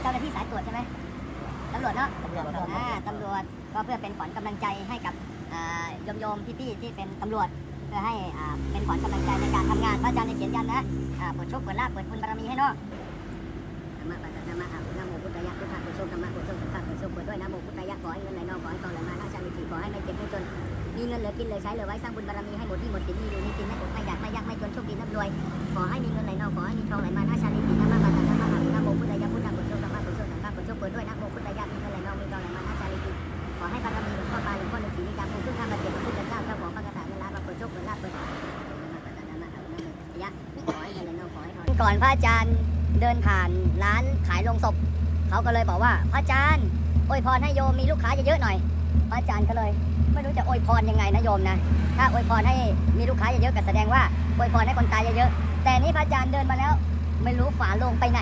เจ้าหน้าที่สายตรวจใช่ไหมตำรวจเนาะตำรวจครับอ่าตำรวจก็เพื่อเป็นขวัญกำลังใจให้กับอ่าโยมโยมๆพี่ๆที่เป็นตำรวจเพื่อให้อ่าเป็นขวัญกำลังใจในการทำงานพระอาจารย์ในเขียนยันนะอ่าเปิดโชคเปิดลาภเปิดบุญบารมีให้เนาะธรรมะปัจจธรรมะอาหุนะโมพุทธายะพุทธะเปิดโชคธรรมะเปิดโชคสังฆะเปิดโชคเปิดด้วยนะโมพุทธายะขอให้เงินไหลนองขอให้ทองไหลมาหน้าชาลิสีขอให้ไม่เจ็บไม่จนมีเงินเหลือกินเหลือใช้เหลือไว้สร้างบุญบารมีให้หมดที่หมดสินมีอยู่มีกินไม่อดไม่อยากไม่ยากไม่จนโชคดีร่ำรวยขอให้มีเงินไหลนองขอให้มีทองไหลมาหน้าชาลิสีนะมา ให้บารมีหลวงพ่อปลาหลวงพ่อฤาษีนิกาภูมิขึ้นข้ามาเจ็บพระพุทธเจ้าเจ้าของพระกฐาเงินล้านมาเปิดโชคเปิดลาภเปิดก่อนพระอาจารย์เดินผ่านร้านขายลงศพเขาก็เลยบอกว่าพระอาจารย์อวยพรให้โยมมีลูกค้าเยอะๆหน่อย พระอาจารย์ก็เลย ไม่รู้จะอวยพรยังไงนะโยมนะ ถ้าอวยพรให้มีลูกค้าเยอะๆก็แสดงว่าอวยพรให้คนตายเยอะๆแต่นี่พระอาจารย์เดินมาแล้ว ไม่รู้ฝาลงไปไหน